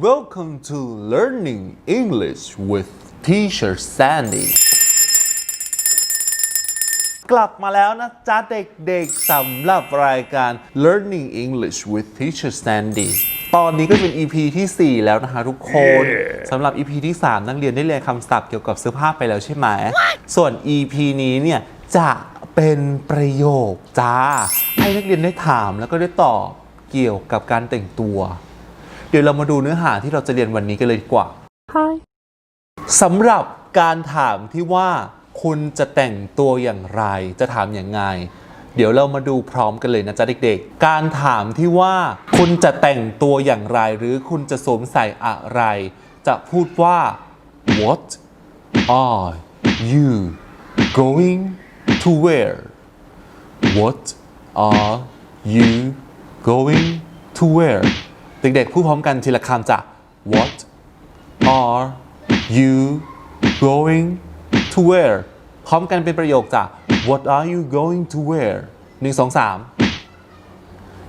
Welcome to Learning English with Teacher Sandy กลับมาแล้วนะจ๊ะเด็กๆสำหรับรายการ Learning English with Teacher Sandy ตอนนี้ก็เป็น EP ที่ 4 แล้วนะคะทุกคนสำหรับ EP ที่ 3 นักเรียนได้เรียนคำศัพท์เกี่ยวกับเสื้อผ้าไปแล้วใช่ไหม ส่วน EP นี้เนี่ยจะเป็นประโยคจ้า ให้นักเรียนได้ถามแล้วก็ได้ตอบเกี่ยวกับการแต่งตัว เดี๋ยวเรามาดูเนื้อหาที่เราจะเรียนวันนี้กันเลยดีกว่า Hi. สำหรับการถามที่ว่าคุณจะแต่งตัวอย่างไร จะถามอย่างไง เดี๋ยวเรามาดูพร้อมกันเลยนะจ๊ะเด็กๆ การถามที่ว่าคุณจะแต่งตัวอย่างไร หรือคุณจะสวมใส่อะไร จะพูดว่า what are you going to wear what are you going to wear เด็กๆพูดพร้อมกันทีละคำจ้ะ what are you going to wear พร้อมกันเป็นประโยคจ้ะ What are you going to wear หนึ่งสองสาม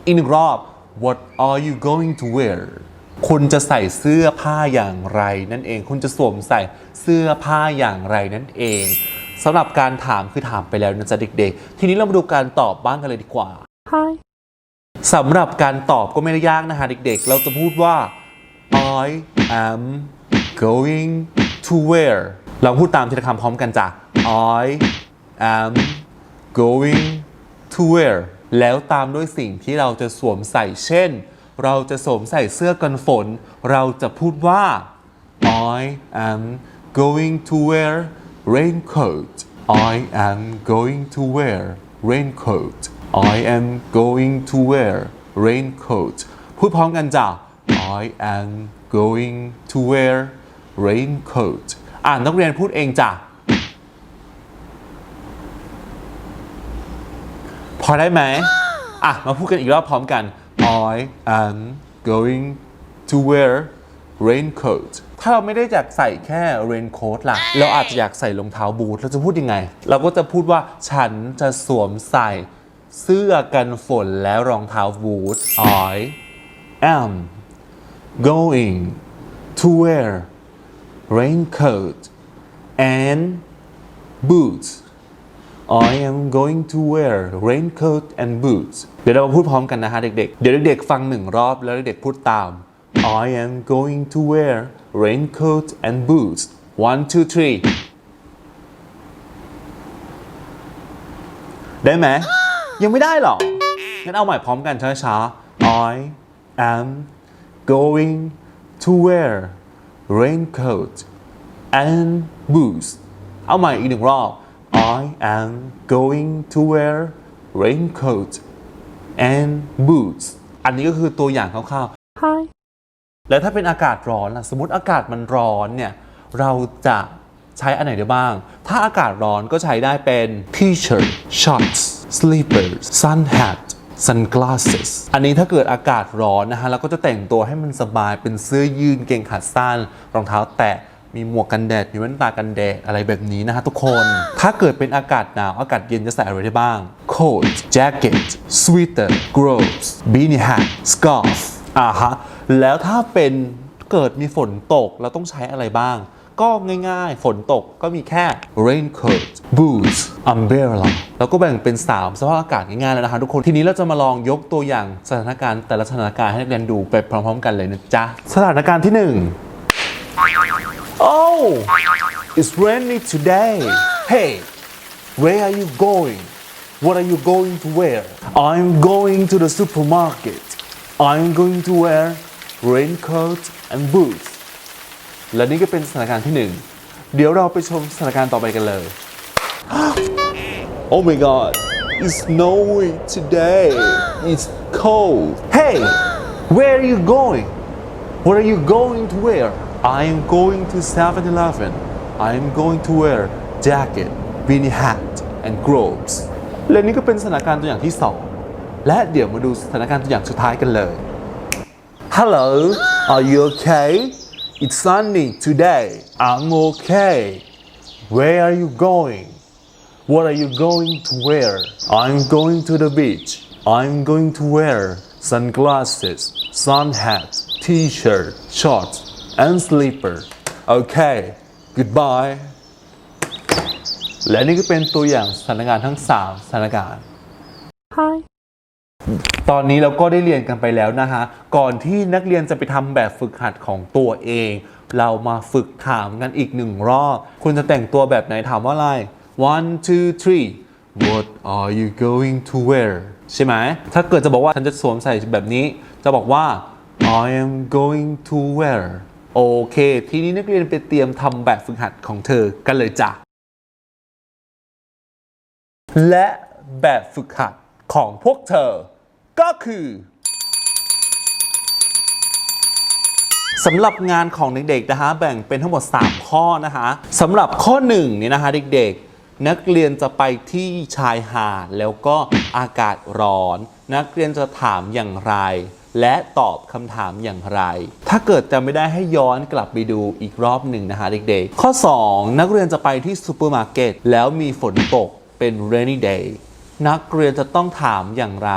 อีกหนึ่งรอบ What are you going to wear คุณจะใส่เสื้อผ้าอย่างไรนั่นเอง คุณจะสวมใส่เสื้อผ้าอย่างไรนั่นเองสำหรับการถามคือถามไปแล้วนะจ๊ะเด็กๆ ทีนี้เรามาดูการตอบบ้างกันเลยดีกว่า Hi. สำหรับการตอบก็ไม่ได้ยากนะฮะเด็กๆ เราจะพูดว่า I am going to wear เราพูดตามทีละคำพร้อมกันจ้ะ I am going to wear แล้วตามด้วยสิ่งที่เราจะสวมใส่เช่น เราจะสวมใส่เสื้อกันฝน เราจะพูดว่า I am going to wear raincoat I am going to wear raincoat I am going to wear raincoat พูดพร้อมกันจ้ะ I am going to wear raincoat อ่านนักเรียนพูดเองจ้ะ พอได้ไหมอะ มาพูดกันอีกรอบพร้อมกัน I am going to wear raincoat ถ้าเราไม่ได้อยากใส่แค่ raincoat ล่ะ เราอาจจะอยากใส่รองเท้าบูท เราจะพูดยังไง เราก็จะพูดว่าฉันจะสวมใส่ เสื้อกันฝนและรองเท้าบูท I am going to wear raincoat and boots I am going to wear raincoat and boots เดี๋ยวเราพูดพร้อมกันนะฮะเด็กๆ เดี๋ยวเด็กๆฟังหนึ่งรอบแล้วเด็กๆพูดตาม I am going to wear raincoat and boots one two three ได้ไหม ยังไม่ได้หรอ งั้นเอาใหม่พร้อมกันช้าๆ I am going to wear raincoat and boots เอาใหม่อีกหนึ่งรอบ I am going to wear raincoat and boots อันนี้ก็คือตัวอย่างคร่าว Hi. ๆแล้วถ้าเป็นอากาศร้อนล่ะ สมมติอากาศมันร้อนเนี่ย เราจะใช้อันไหนได้บ้าง ถ้าอากาศร้อนก็ใช้ได้เป็น t-shirt shorts slippers sun hat sunglasses อันนี้ถ้าเกิดอากาศร้อนนะฮะเราก็จะแต่งตัวให้มันสบายเป็นเสื้อยืดเกงขาสั้น รองเท้าแตะมีหมวกกันแดด มีแว่นตากันแดด อะไรแบบนี้นะฮะทุกคน ถ้าเกิดเป็นอากาศหนาว อากาศเย็นจะใส่อะไรได้บ้าง coat jacket sweater gloves beanie hat scarf อ่าฮะ แล้วถ้าเป็นเกิดมีฝนตก เราต้องใช้อะไรบ้าง ก็ง่ายๆ ฝนตกก็มีแค่ raincoat boots umbrella แล้วก็แบ่งเป็น 3 สภาพอากาศง่ายๆ แล้วนะคะทุกคน ทีนี้เราจะมาลองยกตัวอย่างสถานการณ์แต่ละสถานการณ์ให้นักเรียนดูไปพร้อมๆ กันเลยนะจ๊ะ สถานการณ์ที่ 1 Oh, it's rainy today. Hey, where are you going? What are you going to wear? I'm going to the supermarket. I'm going to wear raincoat and boots. และนี่ก็เป็นสถานการณ์ที่หนึ่งเดี๋ยวเราไปชมสถานการณ์ต่อไปกันเลย Oh my god, it's snowy today. It's cold. Hey, where are you going? What are you going to wear? I am going to 7-Eleven. I am going to wear jacket, beanie hat, and gloves. และนี่ก็เป็นสถานการณ์ตัวอย่างที่สองและเดี๋ยวมาดูสถานการณ์ตัวอย่างสุดท้ายกันเลย Hello, are you okay? It's sunny today. I'm okay. Where are you going? What are you going to wear? I'm going to the beach. I'm going to wear sunglasses sun hat t-shirt shorts and slipper okay goodbye และนี่ก็เป็นตัวอย่างสถานการณ์ทั้ง 3 สถานการณ์ Hi. ตอนนี้เราก็ได้เรียนกันไปแล้วนะฮะก่อนที่นักเรียนจะไปทำแบบฝึกหัดของตัวเอง เรามาฝึกถามกันอีกหนึ่งรอบ คุณจะแต่งตัวแบบไหนถามว่าอะไร one two three what are you going to wear ใช่ไหม ถ้าเกิดจะบอกว่าฉันจะสวมใส่แบบนี้ จะบอกว่า I am going to wear โอเค ทีนี้นักเรียนไปเตรียมทำแบบฝึกหัดของเธอกันเลยจ้ะ และแบบฝึกหัดของพวกเธอ ก็คือสำหรับงานของเด็กๆนะคะแบ่งเป็นทั้งหมด 3 ข้อนะคะสำหรับข้อ1เนี่ยนะคะเด็กๆ นักเรียนจะไปที่ชายหาดแล้วก็อากาศร้อน นักเรียนจะถามอย่างไร และตอบคำถามอย่างไร ถ้าเกิดจะไม่ได้ให้ย้อนกลับไปดูอีกรอบหนึ่งนะคะเด็กๆ ข้อ 2 นักเรียนจะไปที่ซูเปอร์มาร์เก็ตแล้วมีฝนตกเป็น rainy day นักเรียนจะต้องถามอย่างไร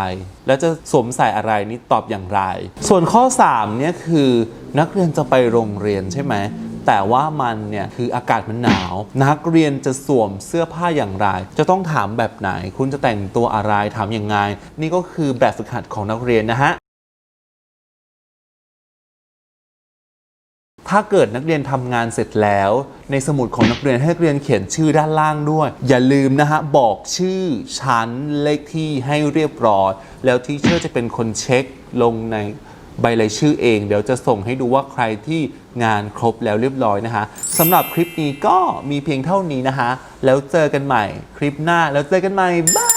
และจะสวมใส่อะไรนี่ตอบอย่างไร ส่วนข้อ3เนี่ยคือนักเรียนจะไปโรงเรียนใช่ไหมแต่ว่ามันเนี่ยคืออากาศมันหนาว นักเรียนจะสวมเสื้อผ้าอย่างไร จะต้องถามแบบไหน คุณจะแต่งตัวอะไรถามอย่างไง นี่ก็คือแบบฝึกหัดของนักเรียนนะฮะ ถ้าเกิดนักเรียนทำงานเสร็จแล้ว ในสมุดของนักเรียนให้นักเรียนเขียนชื่อด้านล่างด้วย อย่าลืมนะฮะบอกชื่อชั้นเลขที่ให้เรียบร้อยแล้วที่เชอร์จะเป็นคนเช็คลงในใบรายชื่อเอง เดี๋ยวจะส่งให้ดูว่าใครที่งานครบแล้วเรียบร้อยนะฮะสำหรับคลิปนี้ก็มีเพียงเท่านี้นะคะแล้วเจอกันใหม่คลิปหน้าแล้วเจอกันใหม่บาย